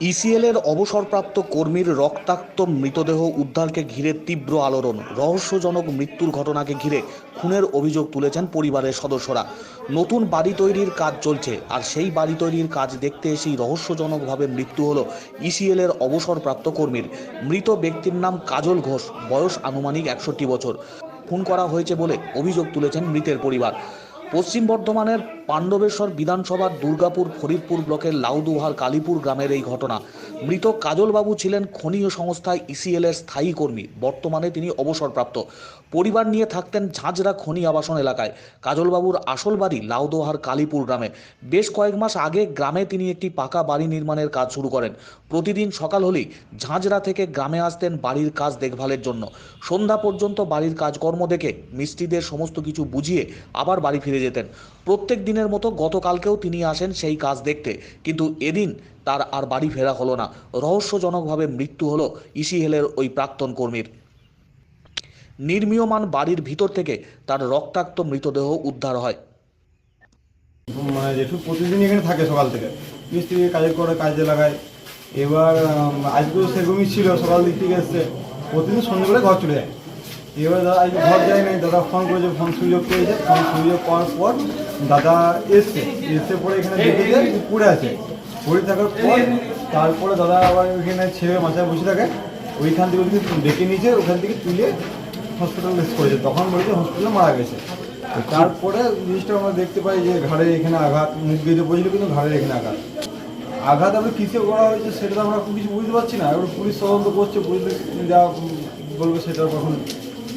ECL এর অবসরপ্রাপ্ত কর্মীর রক্তাক্ত মৃতদেহ উদ্ধারকে ঘিরে তীব্র আলোড়ন। রহস্যজনক মৃত্যুর ঘটনাকে ঘিরে খুনের অভিযোগ তুলেছেন পরিবারের সদস্যরা। নতুন বাড়ি তৈরির কাজ চলছে, আর সেই বাড়ি তৈরির কাজ দেখতে এসেই রহস্যজনকভাবে মৃত্যু হলো ইসিএল এর অবসরপ্রাপ্ত কর্মীর। মৃত ব্যক্তির নাম কাজল ঘোষ, বয়স আনুমানিক একষট্টি বছর। খুন করা হয়েছে বলে অভিযোগ তুলেছেন মৃতের পরিবার। পশ্চিম বর্ধমানের পাণ্ডবেশ্বর বিধানসভার দুর্গাপুর ফরিদপুর ব্লকের লাউদুহার কালীপুর গ্রামের এই ঘটনা। মৃত কাজলবাবু ছিলেন খনীয় সংস্থায় ইসিএল এর স্থায়ী কর্মী। বর্তমানে তিনি অবসরপ্রাপ্ত। পরিবার নিয়ে থাকতেন ঝাঁঝরা খনি আবাসন এলাকায়। কাজলবাবুর আসল বাড়ি লাউদোহার কালীপুর গ্রামে। বেশ কয়েক মাস আগে গ্রামে তিনি একটি পাকা বাড়ি নির্মাণের কাজ শুরু করেন। প্রতিদিন সকাল হলেই ঝাঁঝরা থেকে গ্রামে আসতেন বাড়ির কাজ দেখভালের জন্য। সন্ধ্যা পর্যন্ত বাড়ির কাজকর্ম দেখে মিস্ত্রিদের সমস্ত কিছু বুঝিয়ে আবার বাড়ি ফিরে যেতেন। প্রত্যেক দিনের মতো গতকালকেও তিনি আসেন সেই কাজ দেখতে। কিন্তু এদিন তার আর বাড়ি ফেরা হলো না। রহস্যজনকভাবে মৃত্যু হলো ইসিহেলের ওই প্রাক্তন কর্মীর। নির্মীয়মান বাড়ির ভিতর থেকে তার রক্তাক্ত মৃতদেহ উদ্ধার হয়। মানে জেঠু প্রতিদিন এখানে থাকে সকাল থেকে। মিস্ত্রি কাজে করে কাজে লাগায়। এবার আজকেও সেরকমই ছিল, সকাল দিক থেকে এসছে। প্রতিদিন সন্ধ্যেবেলা ঘর চলে যায়। এবার দাদা আজকে ঘর যায় নাই, দাদা ফোন করেছে ফোন সুযোগ পেয়েছে ফোন অফ করার পর দাদা এসছে, এসে পরে এখানে দেখেছে যে পড়ে আছে। পড়ে থাকার পর তারপরে দাদা আবার ওইখানে ছেলে মাথায় বসে থাকে, ওইখান থেকে ওদিকে ডেকে নিয়েছে, ওখান থেকে তুলে হসপিটাল করেছে। তখন বলেছে হসপিটালে মারা গেছে। তারপরে জিনিসটা আমরা দেখতে পাই যে ঘাড়ের এখানে আঘাত, মুখ বেঁধে পড়েছিল কিন্তু ঘাড়ের এখানে আঘাত। আঘাত আমরা কিসে করা হয়েছে সেটা আমরা কিছু বুঝতে পারছি না। এবার পুলিশ তদন্ত করছে, পুলিশ যা বলবে সেটা কখন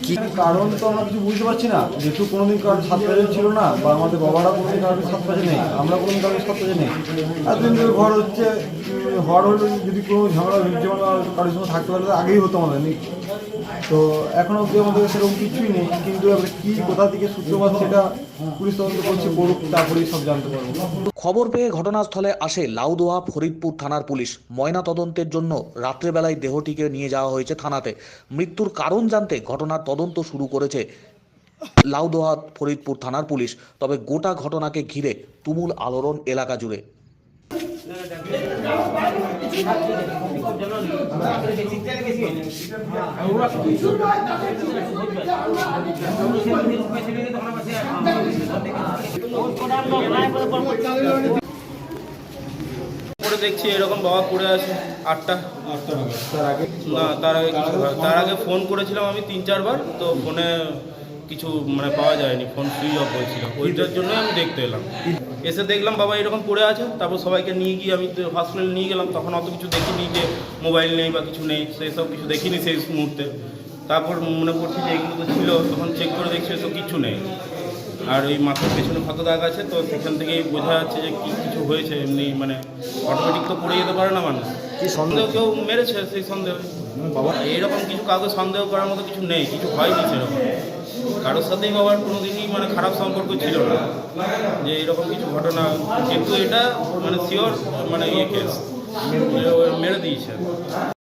কি কারণ তো আমরা কিছু বুঝতে পারছি না। যেহেতু কোনোদিন কারোর সাত পাঁচে ছিল না বা আমাদের বাবারা কোনোদিন কারোর সাত পাঁচে নেই আমরা কোনোদিন কারোর সাত পাঁচে নেই। এতদিন ধরে ঘর হচ্ছে ঘর হলে যদি কোনো ঝামেলা যেমন কারোর সঙ্গে থাকতে পারলে আগেই হতো আমাদের তো এখন অবধি আমাদের সেরকম কিছুই নেই কিন্তু কি কোথা থেকে সূত্রপাত সেটা পুলিশ তদন্ত করছে করুক তারপরেই সব জানতে পারব। খবর পেয়ে ঘটনাস্থলে আসে লাউদোহা ফরিদপুর থানার পুলিশ। ময়না তদন্তের জন্য রাত্রেবেলায় দেহটিকে নিয়ে যাওয়া হয়েছে থানাতে। মৃত্যুর কারণ জানতে ঘটনার তদন্ত শুরু করেছে লাউদোহা ফরিদপুর থানার পুলিশ। তবে গোটা ঘটনাকে ঘিরে তুমুল আলোড়ন এলাকা জুড়ে। দেখছি এরকম বাবা পড়ে আছে, আটটা। না, তার আগে কিছু তার আগে ফোন করেছিলাম আমি তিন, চারবার, তো ফোনে কিছু মানে পাওয়া যায়নি ফোন সুইচ অফ হয়েছিল। ওইটার জন্যই আমি দেখতে এলাম। এসে দেখলাম বাবা এরকম পড়ে আছে, তারপর সবাইকে নিয়ে গিয়ে আমি হসপিটালে নিয়ে গেলাম, তখন অত কিছু দেখিনি যে মোবাইল নেই বা কিছু নেই সেসব কিছু দেখিনি সেই মুহূর্তে। তারপর মনে করছি যে এগুলো তো ছিল, তখন চেক করে দেখছি এসব কিছু নেই। আর ওই মাথার পেছনে ক্ষত দাগ আছে তো সেখান থেকেই বোঝা যাচ্ছে যে কি কিছু হয়েছে। এমনি মানে অটোমেটিক তো পড়ে যেতে পারে না মানুষ। কি সন্দেহ? কেউ মেরেছে সেই সন্দেহ। বাবা এইরকম কিছু কাউকে সন্দেহ করার মতো কিছু নেই কিছু হয়নি সেরকম। কারোর সাথেই বাবার কোনোদিনই মানে খারাপ সম্পর্ক ছিল না। যে এরকম কিছু ঘটনা কিন্তু এটা মানে শিওর মানে ইয়ে কেস মেরে দিয়েছে।